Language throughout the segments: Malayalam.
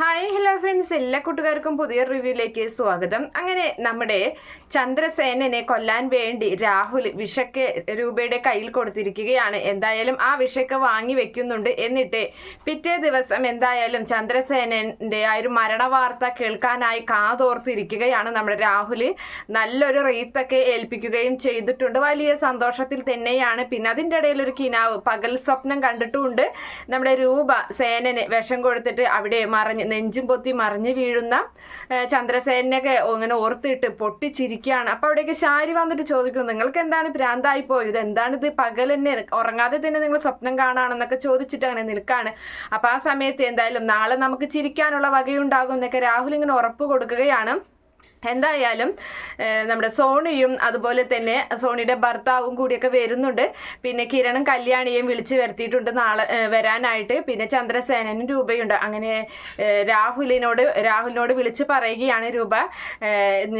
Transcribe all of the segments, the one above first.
ഹായ് ഹലോ ഫ്രണ്ട്സ് എല്ലാ കൂട്ടുകാർക്കും പുതിയ റിവ്യൂയിലേക്ക് സ്വാഗതം. അങ്ങനെ നമ്മുടെ ചന്ദ്രസേനനെ കൊല്ലാൻ വേണ്ടി രാഹുൽ വിഷക്ക് രൂപയുടെ കയ്യിൽ കൊടുത്തിരിക്കുകയാണ്. എന്തായാലും ആ വിഷക്ക് വാങ്ങി വെക്കുന്നുണ്ട് എന്നിട്ട് പിറ്റേ ദിവസം എന്തായാലും ചന്ദ്രസേനന്റെ ആ ഒരു മരണ വാർത്ത കേൾക്കാനായി കാതോർത്തിരിക്കുകയാണ് നമ്മുടെ രാഹുൽ. നല്ലൊരു റീത്തൊക്കെ ഏൽപ്പിക്കുകയും ചെയ്തിട്ടുണ്ട്. വലിയ സന്തോഷത്തിൽ തന്നെയാണ്. പിന്നെ അതിന്റെ ഇടയിൽ ഒരു കിനാവ് പകൽ സ്വപ്നം കണ്ടിട്ടുമുണ്ട്. നമ്മുടെ രൂപ സേനന് വിഷം കൊടുത്തിട്ട് അവിടെ മറിഞ്ഞ് നെഞ്ചും പൊത്തി മറിഞ്ഞു വീഴുന്ന ചന്ദ്രസേനൊക്കെ ഇങ്ങനെ ഓർത്തിട്ട് പൊട്ടിച്ചിരിക്കുകയാണ്. അപ്പൊ അവിടെയൊക്കെ ശാരി വന്നിട്ട് ചോദിക്കുന്നു നിങ്ങൾക്ക് എന്താണ് ഭ്രാന്തായി പോയത് എന്താണ് ഇത്? പകൽ തന്നെ ഉറങ്ങാതെ തന്നെ നിങ്ങൾ സ്വപ്നം കാണാണെന്നൊക്കെ ചോദിച്ചിട്ട് അങ്ങനെ നിൽക്കാണ്. അപ്പൊ ആ സമയത്ത് എന്തായാലും നാളെ നമുക്ക് ചിരിക്കാനുള്ള വകയുണ്ടാകും എന്നൊക്കെ രാഹുൽ ഇങ്ങനെ ഉറപ്പ് കൊടുക്കുകയാണ്. എന്തായാലും നമ്മുടെ സോണിയും അതുപോലെ തന്നെ സോണിയുടെ ഭർത്താവും കൂടിയൊക്കെ വരുന്നുണ്ട്. പിന്നെ കിരണും കല്യാണിയും വിളിച്ചു വരുത്തിയിട്ടുണ്ട് നാളെ വരാനായിട്ട്. പിന്നെ ചന്ദ്രസേനനും രൂപയുണ്ട്. അങ്ങനെ രാഹുലിനോട് രാഹുലിനോട് വിളിച്ച് പറയുകയാണ് രൂപ.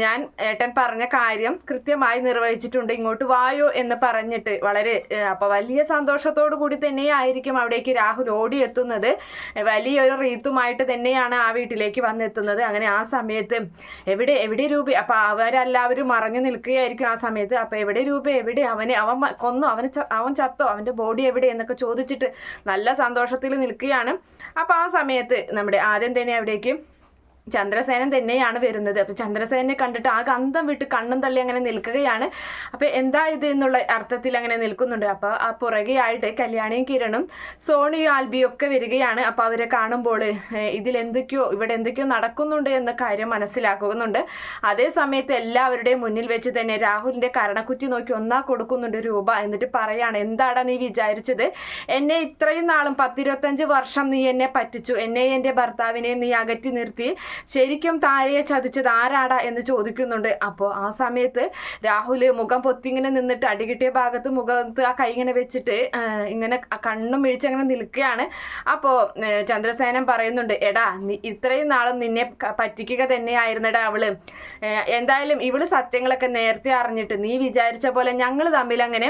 ഞാൻ ഏട്ടൻ പറഞ്ഞ കാര്യം കൃത്യമായി നിർവഹിച്ചിട്ടുണ്ട്. ഇങ്ങോട്ട് വായോ എന്ന് പറഞ്ഞിട്ട് വളരെ അപ്പോൾ വലിയ സന്തോഷത്തോടു കൂടി തന്നെയായിരിക്കും അവിടേക്ക് രാഹുൽ ഓടിയെത്തുന്നത്. വലിയൊരു റീത്തുമായിട്ട് തന്നെയാണ് ആ വീട്ടിലേക്ക് വന്നെത്തുന്നത്. അങ്ങനെ ആ സമയത്ത് എവിടെ എവിടെ രൂപ? അപ്പൊ അവരെല്ലാവരും മറഞ്ഞു നിൽക്കുകയായിരിക്കും ആ സമയത്ത്. അപ്പൊ എവിടെ രൂപ? എവിടെ? അവനെ അവൻ കൊന്നു? അവന് അവൻ ചത്തോ? അവന്റെ ബോഡി എവിടെ? എന്നൊക്കെ ചോദിച്ചിട്ട് നല്ല സന്തോഷത്തിൽ നിൽക്കുകയാണ്. അപ്പൊ ആ സമയത്ത് നമ്മുടെ ആദ്യം തന്നെ അവിടേക്ക് ചന്ദ്രസേനൻ തന്നെയാണ് വരുന്നത്. അപ്പൊ ചന്ദ്രസേനെ കണ്ടിട്ട് ആ ഗന്ധം വിട്ട് കണ്ണും തള്ളി അങ്ങനെ നിൽക്കുകയാണ്. അപ്പൊ എന്താ ഇത് എന്നുള്ള അർത്ഥത്തിൽ അങ്ങനെ നിൽക്കുന്നുണ്ട്. അപ്പൊ ആ പുറകെയായിട്ട് കല്യാണിയും കിരണും സോണിയും ആൽബിയും ഒക്കെ വരികയാണ്. അപ്പൊ അവരെ കാണുമ്പോൾ ഇതിൽ എന്തൊക്കെയോ ഇവിടെ എന്തൊക്കെയോ നടക്കുന്നുണ്ട് എന്ന കാര്യം മനസ്സിലാക്കുന്നുണ്ട്. അതേ സമയത്ത് എല്ലാവരുടെയും മുന്നിൽ വെച്ച് തന്നെ രാഹുലിന്റെ കരണക്കുറ്റി നോക്കി ഒന്നാ കൊടുക്കുന്നുണ്ട് രൂപ എന്നിട്ട് പറയാണ് എന്താടാ നീ വിചാരിച്ചത്? എന്നെ ഇത്രയും നാളും പത്തിരുപത്തഞ്ച് വർഷം നീ എന്നെ പറ്റിച്ചു. എന്നെ എന്റെ ഭർത്താവിനെ നീ അകറ്റി നിർത്തി. ശരിക്കും താരയെ ചതിച്ചത് ആരാടാ എന്ന് ചോദിക്കുന്നുണ്ട്. അപ്പോൾ ആ സമയത്ത് രാഹുൽ മുഖം പൊത്തിങ്ങനെ നിന്നിട്ട് അടികിട്ടിയ ഭാഗത്ത് മുഖത്ത് ആ കൈ ഇങ്ങനെ വെച്ചിട്ട് ഇങ്ങനെ കണ്ണും മിഴിച്ച് അങ്ങനെ നിൽക്കുകയാണ്. അപ്പോൾ ചന്ദ്രസേനൻ പറയുന്നുണ്ട് എടാ ഇത്രയും നാളും നിന്നെ പറ്റിക്കുക തന്നെയായിരുന്നടാ അവൾ. എന്തായാലും ഇവൾ സത്യങ്ങളൊക്കെ നേരത്തെ അറിഞ്ഞിട്ട് നീ വിചാരിച്ച പോലെ ഞങ്ങൾ തമ്മിൽ അങ്ങനെ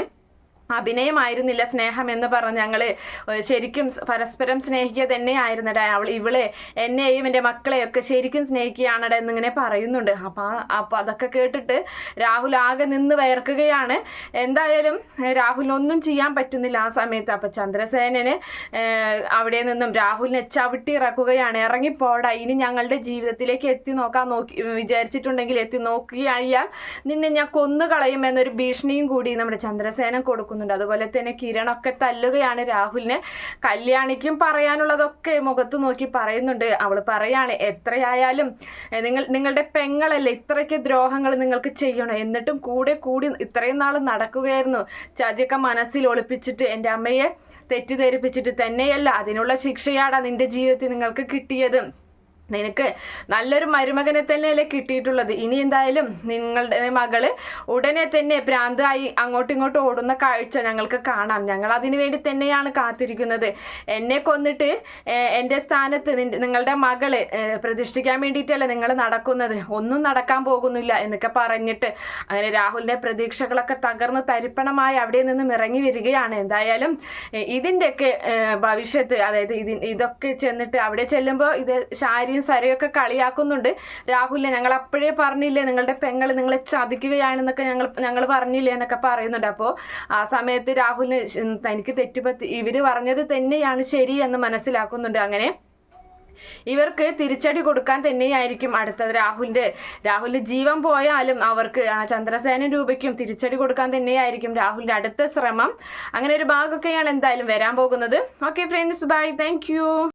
അഭിനയമായിരുന്നില്ല സ്നേഹം എന്ന് പറഞ്ഞ് ഞങ്ങൾ ശരിക്കും പരസ്പരം സ്നേഹിക്കുക തന്നെയായിരുന്നടേ. അവൾ ഇവളെ എന്നെയും എന്റെ മക്കളെയൊക്കെ ശരിക്കും സ്നേഹിക്കുകയാണടേ എന്നിങ്ങനെ പറയുന്നുണ്ട്. അപ്പം അപ്പം അതൊക്കെ കേട്ടിട്ട് രാഹുൽ ആകെ നിന്ന് വയർക്കുകയാണ്. എന്തായാലും രാഹുലിനൊന്നും ചെയ്യാൻ പറ്റുന്നില്ല ആ സമയത്ത്. അപ്പം ചന്ദ്രസേനന് അവിടെ നിന്നും രാഹുലിനെ ചവിട്ടി ഇറക്കുകയാണ്. ഇറങ്ങിപ്പോടാ. ഇനി ഞങ്ങളുടെ ജീവിതത്തിലേക്ക് എത്തി നോക്കാൻ നോക്കി വിചാരിച്ചിട്ടുണ്ടെങ്കിൽ എത്തി നോക്കുകയാണ് നിന്നെ ഞാൻ കൊന്നുകളയും എന്നൊരു ഭീഷണിയും കൂടി നമ്മുടെ ചന്ദ്രസേന കൊടുക്കുന്നു പറയുന്നുണ്ട്. അതുപോലെ തന്നെ കിരണൊക്കെ തല്ലുകയാണ് രാഹുലിന്. കല്യാണിക്കും പറയാനുള്ളതൊക്കെ മുഖത്ത് നോക്കി പറയുന്നുണ്ട്. അവൾ പറയാണ് എത്രയായാലും നിങ്ങൾ നിങ്ങളുടെ പെങ്ങളല്ലേ ഇത്രയ്ക്ക് ദ്രോഹങ്ങൾ നിങ്ങൾക്ക് ചെയ്യണം? എന്നിട്ടും കൂടെ കൂടി ഇത്രയും നാൾ നടക്കുകയായിരുന്നു. ചതിയൊക്കെ മനസ്സിൽ ഒളിപ്പിച്ചിട്ട് എന്റെ അമ്മയെ തെറ്റിദ്ധരിപ്പിച്ചിട്ട് തന്നെയല്ല അതിനുള്ള ശിക്ഷയാടാ നിന്റെ ജീവിതത്തിൽ നിങ്ങൾക്ക് കിട്ടിയത്. നിനക്ക് നല്ലൊരു മരുമകനെ തന്നെയല്ലേ കിട്ടിയിട്ടുള്ളത്. ഇനി എന്തായാലും നിങ്ങളുടെ മകൾ ഉടനെ തന്നെ ഭ്രാന്തായി അങ്ങോട്ടും ഇങ്ങോട്ടും ഓടുന്ന കാഴ്ച ഞങ്ങൾക്ക് കാണാം. ഞങ്ങൾ അതിനു വേണ്ടി തന്നെയാണ് കാത്തിരിക്കുന്നത്. എന്നെ കൊന്നിട്ട് എന്റെ സ്ഥാനത്ത് നിങ്ങളുടെ മകൾ പ്രതിഷ്ഠിക്കാൻ വേണ്ടിയിട്ടല്ല നിങ്ങൾ നടക്കുന്നത്. ഒന്നും നടക്കാൻ പോകുന്നില്ല എന്നൊക്കെ പറഞ്ഞിട്ട് അങ്ങനെ രാഹുലിന്റെ പ്രതീക്ഷകളൊക്കെ തകർന്ന് തരിപ്പണമായി അവിടെ നിന്നും ഇറങ്ങി വരികയാണ്. എന്തായാലും ഇതിന്റെയൊക്കെ ഭവിഷ്യത്ത് അതായത് ഇതിൻ ഇതൊക്കെ ചെന്നിട്ട് അവിടെ ചെല്ലുമ്പോൾ ഇത് ശാരീ ഒക്കെ കളിയാക്കുന്നുണ്ട്. രാഹുലിനെ ഞങ്ങൾ അപ്പോഴേ പറഞ്ഞില്ലേ നിങ്ങളുടെ പെങ്ങൾ നിങ്ങളെ ചതിക്കുകയാണെന്നൊക്കെ ഞങ്ങൾ ഞങ്ങൾ പറഞ്ഞില്ലേ എന്നൊക്കെ പറയുന്നുണ്ട്. അപ്പോൾ ആ സമയത്ത് രാഹുലിന് തനിക്ക് തെറ്റുപറ്റി ഇവർ പറഞ്ഞത് തന്നെയാണ് ശരി എന്ന് മനസ്സിലാക്കുന്നുണ്ട്. അങ്ങനെ ഇവർക്ക് തിരിച്ചടി കൊടുക്കാൻ തന്നെയായിരിക്കും അടുത്തത് രാഹുലിന്റെ രാഹുലിന്റെ ജീവൻ പോയാലും അവർക്ക് ആ ചന്ദ്രസേന രൂപയ്ക്കും തിരിച്ചടി കൊടുക്കാൻ തന്നെയായിരിക്കും രാഹുലിന്റെ അടുത്ത ശ്രമം. അങ്ങനെ ഒരു ഭാഗമൊക്കെയാണ് എന്തായാലും വരാൻ പോകുന്നത്. Okay friends bye thank